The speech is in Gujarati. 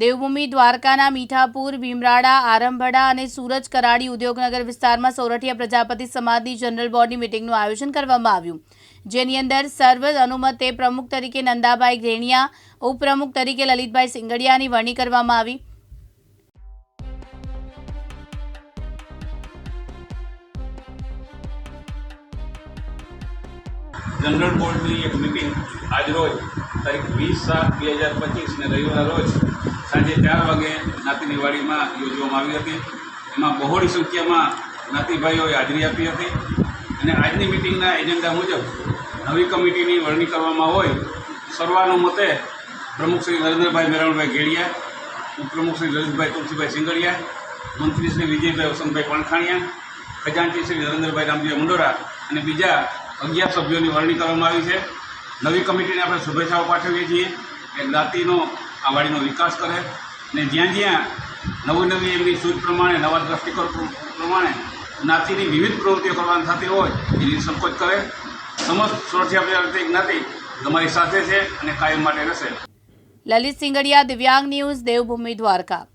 દેવભૂમિ દ્વારકાના મીઠાપુર, ભીમરાડા, આરંભડા અને સુરજ કરાડી ઉદ્યોગનગર વિસ્તારમાં સોરઠિયા પ્રજાપતિ સમાજની જનરલ બોર્ડની મિટિંગનું આયોજન કરવામાં આવ્યું. જેની અંદર સર્વ અનુમતે પ્રમુખ તરીકે નંદાભાઈ ઘેણિયા, ઉપપ્રમુખ તરીકે લલિતભાઈ સિંગડિયાની વરણી કરવામાં આવી. જનરલ બોર્ડની એક મિટિંગ આજરોજ તારીખ વીસ સાત બે હજાર પચીસને રવિવારના રોજ સાંજે ચાર વાગે જ્ઞાતિની વાડીમાં યોજવામાં આવી હતી. એમાં બહોળી સંખ્યામાં જ્ઞાતિભાઈઓએ હાજરી આપી હતી. અને આજની મિટિંગના એજન્ડા મુજબ નવી કમિટીની વરણી કરવામાં હોય સર્વાનુમતે પ્રમુખ શ્રી નરેન્દ્રભાઈ મેરણભાઈ ગેડિયા ઉપપ્રમુખ શ્રી લલિતભાઈ તુલસીભાઈ સિંગડિયા, મંત્રી શ્રી વિજયભાઈ વસંતભાઈ પણખાણિયા ખજાનચી શ્રી નરેન્દ્રભાઈ રામજીભાઈ મુંડોરા અને બીજા અગિયાર સભ્યોની વરણી કરવામાં આવી છે. નવી કમિટીને આપણે શુભેચ્છાઓ પાઠવીએ છીએ કે જ્ઞાતિનો આ વાડીનો વિકાસ કરે ને જ્યાં જ્યાં નવી નવી એમની સૂચ પ્રમાણે, નવા દ્રષ્ટિકોણ પ્ર- પ્રમાણે જ્ઞાતિની વિવિધ પ્રવૃત્તિઓ કરવાની થતી હોય, એની સંકોચ કરે. સમસ્ત સુરક્ષા પ્રજાપતિ જ્ઞાતિ તમારી સાથે છે અને કાયમ માટે રહેશે. લલિત સિંગડિયા, દિવ્યાંગ ન્યૂઝ, દેવભૂમિ દ્વારકા.